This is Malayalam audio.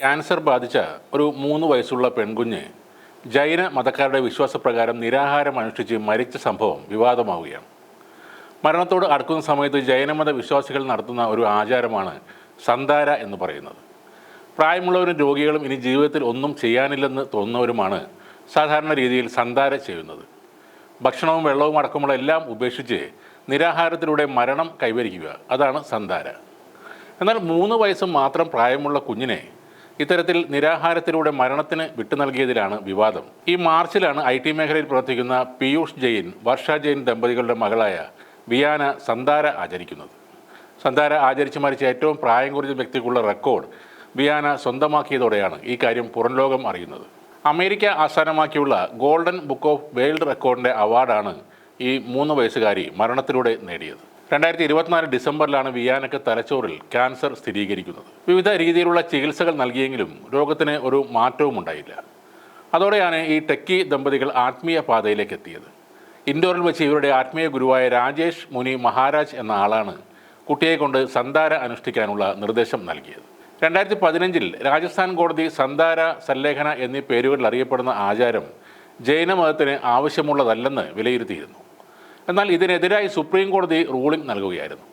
ക്യാൻസർ ബാധിച്ച ഒരു മൂന്ന് വയസ്സുള്ള പെൺകുഞ്ഞ് ജൈന മതക്കാരുടെ വിശ്വാസപ്രകാരം നിരാഹാരം അനുഷ്ഠിച്ച് മരിച്ച സംഭവം വിവാദമാവുകയാണ്. മരണത്തോട് അടുക്കുന്ന സമയത്ത് ജൈനമത വിശ്വാസികൾ നടത്തുന്ന ഒരു ആചാരമാണ് സന്താര എന്ന് പറയുന്നത്. പ്രായമുള്ളവരും രോഗികളും ഇനി ജീവിതത്തിൽ ഒന്നും ചെയ്യാനില്ലെന്ന് തോന്നുന്നവരുമാണ് സാധാരണ രീതിയിൽ സന്താര ചെയ്യുന്നത്. ഭക്ഷണവും വെള്ളവും അടക്കമുള്ള എല്ലാം ഉപേക്ഷിച്ച് നിരാഹാരത്തിലൂടെ മരണം കൈവരിക്കുക അതാണ് സന്താര. എന്നാൽ മൂന്ന് വയസ്സ് മാത്രം പ്രായമുള്ള കുഞ്ഞിനെ ഇത്തരത്തിൽ നിരാഹാരത്തിലൂടെ മരണത്തിന് വിട്ടു നൽകിയതിലാണ് വിവാദം. ഈ മാർച്ചിലാണ് ഐ ടി മേഖലയിൽ പ്രവർത്തിക്കുന്ന പീയൂഷ് ജെയിൻ വർഷ ജെയിൻ ദമ്പതികളുടെ മകളായ വിയാന സന്താര ആചരിക്കുന്നത്. സന്താര ആചരിച്ചു മരിച്ച ഏറ്റവും പ്രായം കുറഞ്ഞ വ്യക്തിക്കുള്ള റെക്കോർഡ് വിയാന സ്വന്തമാക്കിയതോടെയാണ് ഈ കാര്യം പുറംലോകം അറിയുന്നത്. അമേരിക്ക ആസ്ഥാനമാക്കിയുള്ള ഗോൾഡൻ ബുക്ക് ഓഫ് വേൾഡ് റെക്കോർഡിന്റെ അവാർഡാണ് ഈ മൂന്ന് വയസ്സുകാരി മരണത്തിലൂടെ നേടിയത്. രണ്ടായിരത്തി ഇരുപത്തിനാല് ഡിസംബറിലാണ് വിയാനക്ക് തലച്ചോറിൽ ക്യാൻസർ സ്ഥിരീകരിക്കുന്നത്. വിവിധ രീതിയിലുള്ള ചികിത്സകൾ നൽകിയെങ്കിലും രോഗത്തിന് ഒരു മാറ്റവും ഉണ്ടായില്ല. അതോടെയാണ് ഈ ടെക്കി ദമ്പതികൾ ആത്മീയ പാതയിലേക്ക് എത്തിയത്. ഇൻഡോറിൽ വെച്ച് ഇവരുടെ ആത്മീയ ഗുരുവായ രാജേഷ് മുനി മഹാരാജ് എന്ന ആളാണ് കുട്ടിയെ കൊണ്ട് സന്താര അനുഷ്ഠിക്കാനുള്ള നിർദ്ദേശം നൽകിയത്. രണ്ടായിരത്തി പതിനഞ്ചിൽ രാജസ്ഥാൻ കോടതി സന്താര സല്ലേഖന എന്നീ പേരുകളിൽ അറിയപ്പെടുന്ന ആചാരം ജൈനമതത്തിന് ആവശ്യമുള്ളതല്ലെന്ന് വിലയിരുത്തിയിരുന്നു. എന്നാൽ ഇതിനെതിരായി സുപ്രീം കോടതി റൂളിംഗ് നൽകുകയായിരുന്നു.